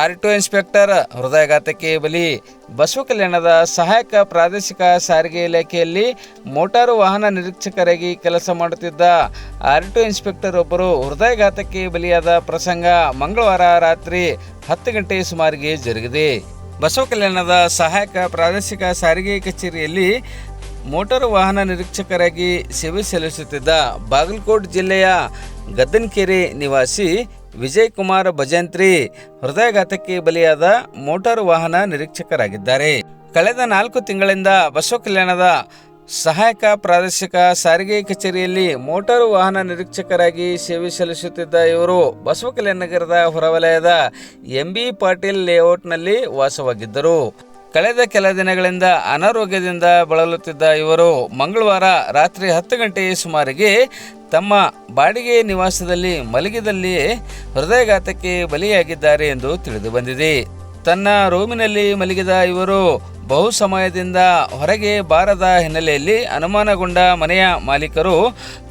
RTO inspector ಹೃದಯಘಾತಕ್ಕೆ ಬಲಿ. ಬಸವ ಕಲ್ಯಾಣದ ಸಹಾಯಕ ಪ್ರಾದೇಶಿಕ ಸಾರಿಗೆ ಇಲಾಖೆಯಲ್ಲಿ ಮೋಟಾರು ವಾಹನ ನಿರೀಕ್ಷಕರಾಗಿ ಕೆಲಸ ಮಾಡುತ್ತಿದ್ದ ಆರ್ಟಿಒ ಇನ್ಸ್ಪೆಕ್ಟರ್ ಒಬ್ಬರು ಹೃದಯಘಾತಕ್ಕೆ ಬಲಿಯಾದ ಪ್ರಸಂಗ ಮಂಗಳವಾರ ರಾತ್ರಿ ಹತ್ತು ಗಂಟೆ ಸುಮಾರಿಗೆ ಜರುಗಿದೆ. ಬಸವ ಕಲ್ಯಾಣದ ಸಹಾಯಕ ಪ್ರಾದೇಶಿಕ ಸಾರಿಗೆ ಕಚೇರಿಯಲ್ಲಿ ಮೋಟಾರು ವಾಹನ ನಿರೀಕ್ಷಕರಾಗಿ ಸೇವೆ ಸಲ್ಲಿಸುತ್ತಿದ್ದ ಬಾಗಲಕೋಟ್ ಜಿಲ್ಲೆಯ ಗದ್ದನಕೆರೆ ನಿವಾಸಿ ವಿಜಯ್ ಕುಮಾರ್ ಭಜಂತ್ರಿ ಹೃದಯಘಾತಕ್ಕೆ ಬಲಿಯಾದ ಮೋಟಾರು ವಾಹನ ನಿರೀಕ್ಷಕರಾಗಿದ್ದಾರೆ. ಕಳೆದ ನಾಲ್ಕು ತಿಂಗಳಿಂದ ಬಸವ ಕಲ್ಯಾಣದ ಸಹಾಯಕ ಪ್ರಾದೇಶಿಕ ಸಾರಿಗೆ ಕಚೇರಿಯಲ್ಲಿ ಮೋಟಾರು ವಾಹನ ನಿರೀಕ್ಷಕರಾಗಿ ಸೇವೆ ಸಲ್ಲಿಸುತ್ತಿದ್ದ ಇವರು ಬಸವ ಕಲ್ಯಾಣ ನಗರದ ಹೊರವಲಯದ ಎಂ ಬಿ ಪಾಟೀಲ್ ಲೇಔಟ್ನಲ್ಲಿ ವಾಸವಾಗಿದ್ದರು. ಕಳೆದ ಕೆಲ ದಿನಗಳಿಂದ ಅನಾರೋಗ್ಯದಿಂದ ಬಳಲುತ್ತಿದ್ದ ಇವರು ಮಂಗಳವಾರ ರಾತ್ರಿ ಹತ್ತು ಗಂಟೆ ಸುಮಾರಿಗೆ ತಮ್ಮ ಬಾಡಿಗೆ ನಿವಾಸದಲ್ಲಿ ಮಲಗಿದಲ್ಲಿಯೇ ಹೃದಯಘಾತಕ್ಕೆ ಬಲಿಯಾಗಿದ್ದಾರೆ ಎಂದು ತಿಳಿದು ಬಂದಿದೆ. ತನ್ನ ರೂಮಿನಲ್ಲಿ ಮಲಗಿದ ಇವರು ಬಹು ಸಮಯದಿಂದ ಹೊರಗೆ ಬಾರದ ಹಿನ್ನೆಲೆಯಲ್ಲಿ ಅನುಮಾನಗೊಂಡ ಮನೆಯ ಮಾಲೀಕರು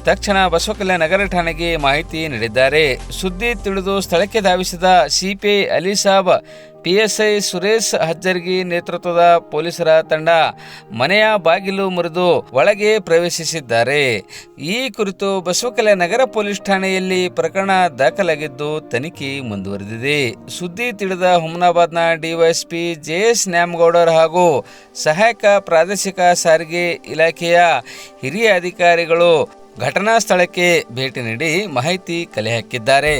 ತಕ್ಷಣ ಬಸವಕಲ್ಯಾಣ ನಗರ ಠಾಣೆಗೆ ಮಾಹಿತಿ ನೀಡಿದ್ದಾರೆ. ಸುದ್ದಿ ತಿಳಿದು ಸ್ಥಳಕ್ಕೆ ಧಾವಿಸಿದ ಸಿಪಿಐ ಅಲಿ ಸಾಬ್ ಪಿಎಸ್ಐ ಸುರೇಶ್ ಹಜ್ಜರ್ಗಿ ನೇತೃತ್ವದ ಪೊಲೀಸರ ತಂಡ ಮನೆಯ ಬಾಗಿಲು ಮುರಿದು ಒಳಗೆ ಪ್ರವೇಶಿಸಿದ್ದಾರೆ. ಈ ಕುರಿತು ಬಸವಕಲ್ಯಾಣ ನಗರ ಪೊಲೀಸ್ ಠಾಣೆಯಲ್ಲಿ ಪ್ರಕರಣ ದಾಖಲಾಗಿದ್ದು ತನಿಖೆ ಮುಂದುವರೆದಿದೆ. ಸುದ್ದಿ ತಿಳಿದ ಹುಮನಾಬಾದ್ನ ಡಿವೈಎಸ್ಪಿ ಜೆಎಸ್ ನ್ಯಾಮಗೌಡರ್ ಹಾಗೂ ಸಹಾಯಕ ಪ್ರಾದೇಶಿಕ ಸಾರಿಗೆ ಇಲಾಖೆಯ ಹಿರಿಯ ಅಧಿಕಾರಿಗಳು ಘಟನಾ ಸ್ಥಳಕ್ಕೆ ಭೇಟಿ ನೀಡಿ ಮಾಹಿತಿ ಕಲೆ ಹಾಕಿದ್ದಾರೆ.